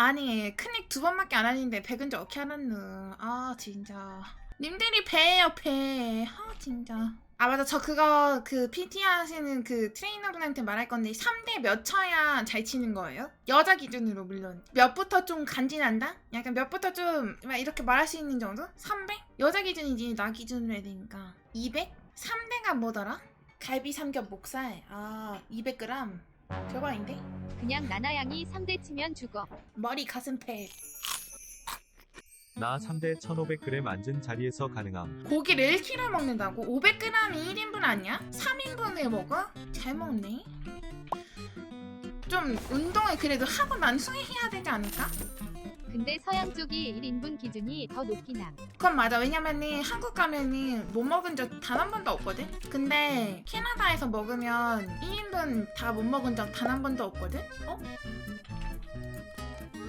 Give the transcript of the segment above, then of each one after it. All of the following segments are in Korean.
아니 클릭 두 번밖에 안 하는데 백은지 어떻게 알았노 아 진짜 님들이 배예요 배아 진짜 아 맞아 저 그거 그 PT 하시는 그 트레이너분한테 말할 건데 3대 몇 쳐야 잘 치는 거예요? 여자 기준으로 물론 몇부터 좀 간지난다? 약간 몇부터 좀 막 이렇게 말할 수 있는 정도? 300? 여자 기준이지 나 기준으로 해야 되니까 200? 3대가 뭐더라? 갈비 삼겹 목살 아 200g 대박인데? 그냥 나나양이 3대 치면 죽어. 머리 가슴 팩 나 3대 1500g 앉은 자리에서 가능함. 고기를 1kg 먹는다고? 500g이 1인분 아니야? 3인분을 먹어? 잘 먹네. 좀 운동을 그래도 하고 난 후에 해야 되지 않을까? 근데 서양 쪽이 1인분 기준이 더 높긴 함. 그건 맞아. 왜냐면은 한국 가면은 못 먹은 적 단 한 번도 없거든? 근데 캐나다에서 먹으면 1인분 다 못 먹은 적 단 한 번도 없거든? 어?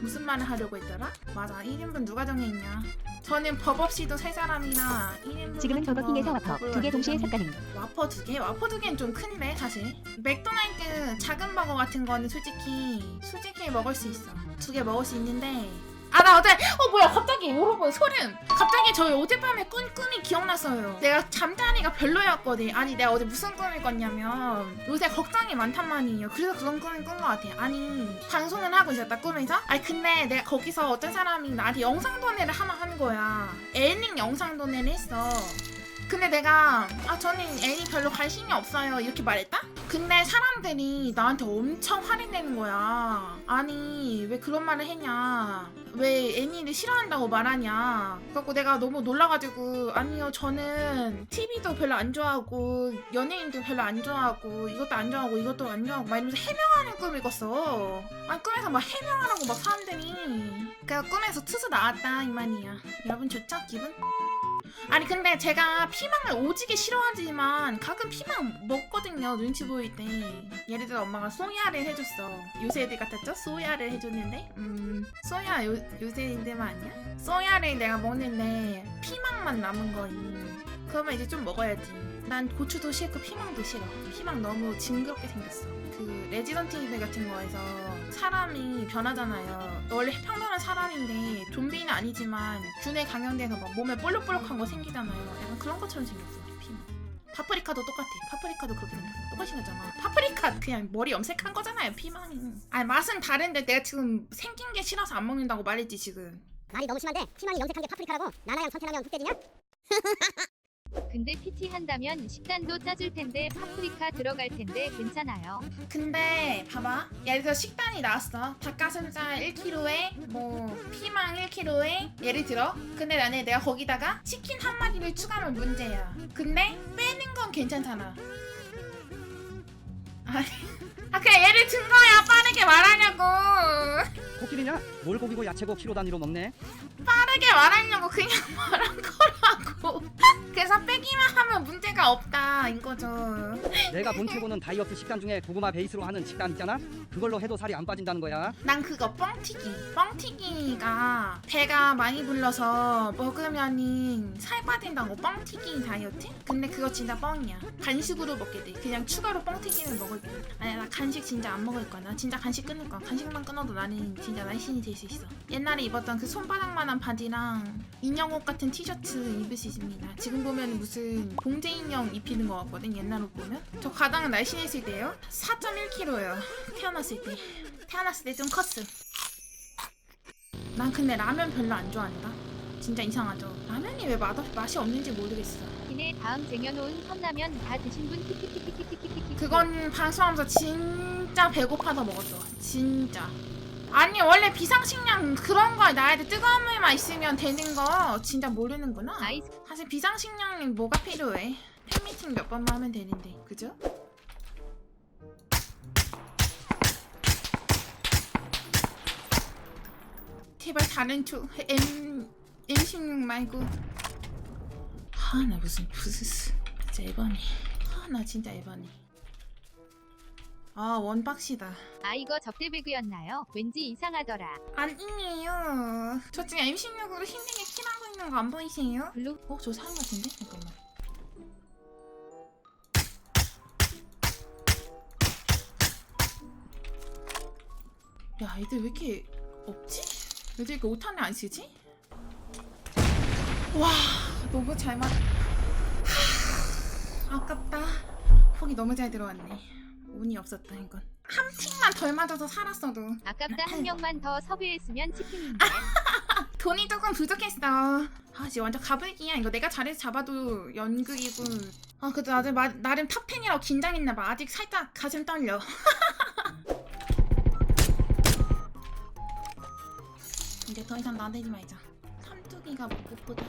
무슨 말을 하려고 했더라? 맞아. 1인분 누가 정했냐? 저는 법 없이도 세 사람이나 1인분 지금은 버거킹에서 와퍼 두 개 동시에 삭 가능. 와퍼 두 개? 와퍼 두 개는 좀 큰데 사실 맥도날드 작은 버거 같은 거는 솔직히 솔직히 먹을 수 있어 두 개 먹을 수 있는데. 아 나 어제 어 뭐야 갑자기 여러분 소름. 갑자기 저희 어젯밤에 꾼 꿈이 기억났어요. 내가 잠자리가 별로였거든. 아니 내가 어제 무슨 꿈을 꿨냐면 요새 걱정이 많단 말이에요. 그래서 그런 꿈을 꾼 것 같아. 아니 방송을 하고 있었다 꿈에서? 아니 근데 내가 거기서 어떤 사람이 나한테 영상 도내를 하나 하는 거야. 애닝 영상 도내를 했어. 근데 내가 아 저는 애니 별로 관심이 없어요. 이렇게 말했다? 근데 사람들이 나한테 엄청 화를 내는 거야. 아니 왜 그런 말을 했냐? 왜 애니를 싫어한다고 말하냐? 그래갖고 내가 너무 놀라가지고 아니요 저는 TV도 별로 안 좋아하고 연예인도 별로 안 좋아하고 이것도 안 좋아하고 이것도 안 좋아하고 막 이러면서 해명하는 꿈을 꿨어. 아 꿈에서 막 해명하라고 막 사람들이. 그래서 꿈에서 투수 나왔다 이 말이야. 여러분 좋죠 기분? 아니 근데 제가 피망을 오지게 싫어하지만 가끔 피망 먹거든요 눈치 보일 때 예를 들어 엄마가 소야를 해줬어 요새 애들 같았죠? 소야를 해줬는데 음 소야 요, 요새 애들만 아니야? 소야를 내가 먹는데 피망만 남은 거임 그러면 이제 좀 먹어야지. 난 고추도 싫고 피망도 싫어. 피망 너무 징그럽게 생겼어. 그 레지던트 이블 같은 거에서 사람이 변하잖아요. 원래 평범한 사람인데 좀비는 아니지만 균에 감염돼서 막 몸에 볼록볼록한 거 생기잖아요. 약간 그런 것처럼 생겼어 피망. 파프리카도 똑같아. 파프리카도 그렇게 생겼어. 똑같이 생겼잖아. 파프리카 그냥 머리 염색한 거잖아요 피망이. 아니 맛은 다른데 내가 지금 생긴 게 싫어서 안 먹는다고 말했지 지금. 말이 너무 심한데 피망이 염색한 게 파프리카라고? 나나양 선택하면 흑돼지냐? 근데 PT 한다면 식단도 짜줄 텐데 파프리카 들어갈 텐데 괜찮아요. 근데 봐봐. 예를 들어 식단이 나왔어. 닭가슴살 1kg에 뭐 피망 1kg에 예를 들어. 근데 나는 내가 거기다가 치킨 한 마리를 추가하면 문제야. 근데 빼는 건 괜찮잖아. 아니. 아 그냥 예를 든 거야. 빠르게 말하려고. 코끼리냐? 뭘 고기고 야채고 키로 단위로 먹네? 빠르게 말하려고 그냥 말한 거라고 그래서 빼기만 하면 문제가 없다 이거죠 내가 본 최고는 다이어트 식단 중에 고구마 베이스로 하는 식단 있잖아? 그걸로 해도 살이 안 빠진다는 거야. 난 그거 뻥튀기. 뻥튀기가 배가 많이 불러서 먹으면은 살 빠진다고 뻥튀기 다이어트? 근데 그거 진짜 뻥이야. 간식으로 먹게 돼. 그냥 추가로 뻥튀기를 먹을 거야. 아니 나 간식 진짜 안 먹을 거야. 나 진짜 간식 끊을 거야. 간식만 끊어도 나는 진짜 날씬이 될 수 있어. 옛날에 입었던 그 손바닥만한 바지랑 인형옷 같은 티셔츠 입을 수 있습니다. 지금 보면 무슨 봉제 인형 입히는 것 같거든. 옛날로 보면. 저 가장 날씬했을 때요. 4.1kg예요. 태어났을 때. 태어났을 때 좀 컸음. 난 근데 라면 별로 안 좋아한다. 진짜 이상하죠. 라면이 왜 맛, 맛이 없는지 모르겠어. 기내 다음 쟁여놓은 컵라면 다 드신 분 키키키키키키키키. 그건 방송하면서 진짜 배고파서 먹었어. 진짜. 아니 원래 비상식량 그런 거 나한테 뜨거운 물만 있으면 되는 거 진짜 모르는구나. 아이스 사실 비상식량이 뭐가 필요해? 팬미팅 몇 번만 하면 되는데, 그죠? 제발 다른 쪽 M M16 말고 아 나 무슨 부스스 진짜 에바네 아나 진짜 에바네 아 원박시다 아 이거 접대 배그였나요? 왠지 이상하더라. 아니에요 저 지금 M16으로 힘들게 킬하고 있는 거 안 보이세요? 블루 어? 저 사람 같은데? 잠깐만 야 애들 왜 이렇게 없지? 왜 이렇게 오탄을 안 쓰지? 와 너무 잘 맞. 하, 아깝다. 폭이 너무 잘 들어왔네. 운이 없었다 이건. 한 팀만 덜 맞아서 살았어도 아깝다 한 명만 더 섭외했으면 치킨인데. 돈이 조금 부족했어. 아, 진짜 완전 가불기야. 이거 내가 잘해서 잡아도 연극이고. 아, 그래도 나도 마, 나름 탑10이라고 긴장했나 봐. 아직 살짝 가슴 떨려. 이제 더 이상 나대지 말자. 삼두기가 무엇보다.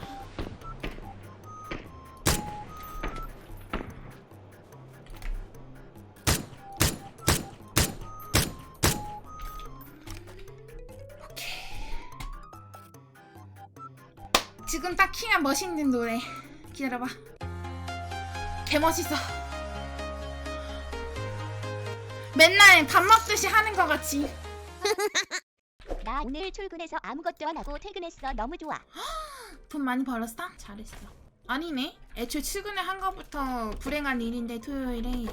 지금 딱 키면 멋있는 노래. 기다려봐. 개 멋있어. 맨날 밥 먹듯이 하는 것 같지. 나 오늘 출근해서 아무것도 안 하고 퇴근했어. 너무 좋아. 돈 많이 벌었어? 잘했어. 아니네. 애초에 출근을 한 것부터 불행한 일인데 토요일에.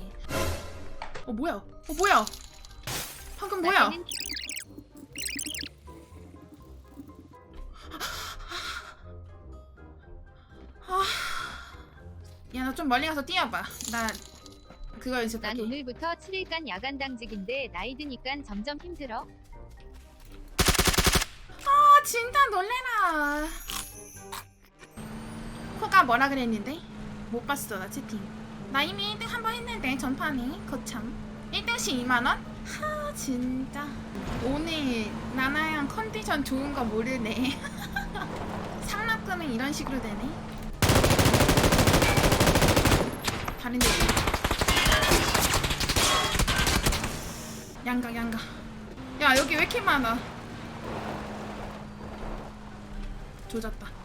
어 뭐야? 어 뭐야? 방금 뭐야? 나중 좀 멀리 가서 뛰어봐. 나 그거 난 연습할게. 오늘부터 7일간 야간 당직인데 나이 드니깐 점점 힘들어. 아 진짜 놀래라. 코가 뭐라 그랬는데? 못 봤어 나 채팅. 나 이미 1등 한 번 했는데 전판에 거참. 1등씩 2만 원? 하 진짜. 오늘 나나양 컨디션 좋은 거 모르네. 상납금은 이런 식으로 되네. 데. 양각 양각. 야 여기 왜 이렇게 많아? 조졌다.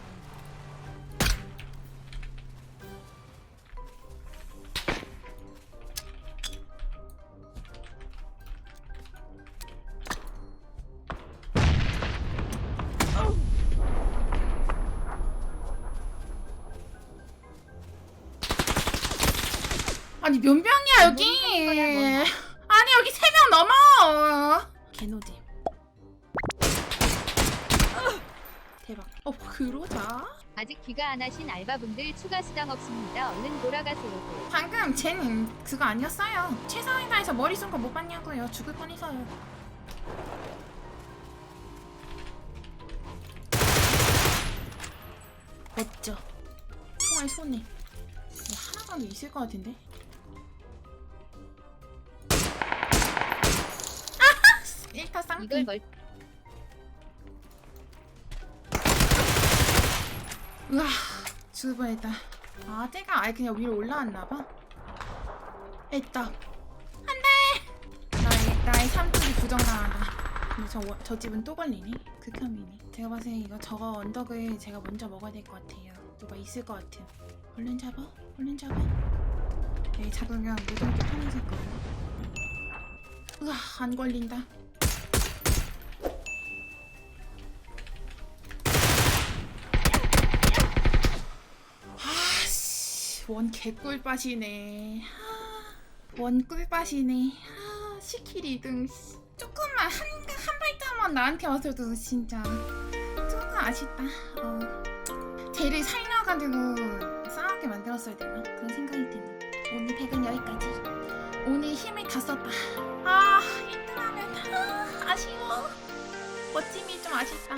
아니 몇 명이야 여기? 거야, 뭐야. 아니 여기 세 명 넘어. 개노잼. 대박. 어 그러자. 아직 귀가 안 하신 알바분들 추가 수당 없습니다. 얼른 돌아가세요. 방금 쟤는 그거 아니었어요. 최선을 다해서 머리 쏜거못 봤냐고요. 죽을 뻔해서요. 멋져. 총알 손에. 뭐 하나라도 있을 것 같은데. 1타 쌍피. 이걸 뭘 우와 죽을 뻔했다. 아 쟤가 아예 그냥 위로 올라왔나봐? 했다. 안돼! 나의, 나의 삼뚝이 부정당하다. 근데 저, 워- 저 집은 또 걸리네. 극혐이네. 제가 봤을 때 이거 저거 언덕을 제가 먼저 먹어야 될 것 같아요. 누가 있을 것 같아요 얼른 잡아? 얼른 잡아? 여기 잡으면 모든 게 편해질 거예요. 우와 안 걸린다 원 개꿀빠시네. 하, 원 꿀빠시네. 하, 시킬이 등 조금만 한, 한 발짝만 나한테 와서도 진짜 조금 아쉽다. 어. 쟤를 살려가지고 싸우게 만들었어야 되나? 그런 생각이 드네. 오늘 백은 여기까지. 오늘 힘을 다 썼다. 아 1등하면 아, 아쉬워. 멋짐이 좀 아쉽다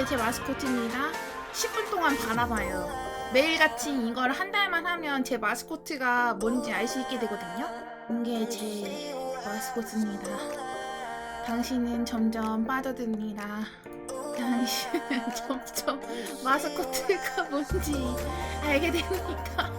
이게 제 마스코트입니다. 10분 동안 바라봐요. 매일같이 이걸 한 달만 하면 제 마스코트가 뭔지 알 수 있게 되거든요. 이게 제 마스코트입니다. 당신은 점점 빠져듭니다. 당신은 점점 마스코트가 뭔지 알게 됩니까?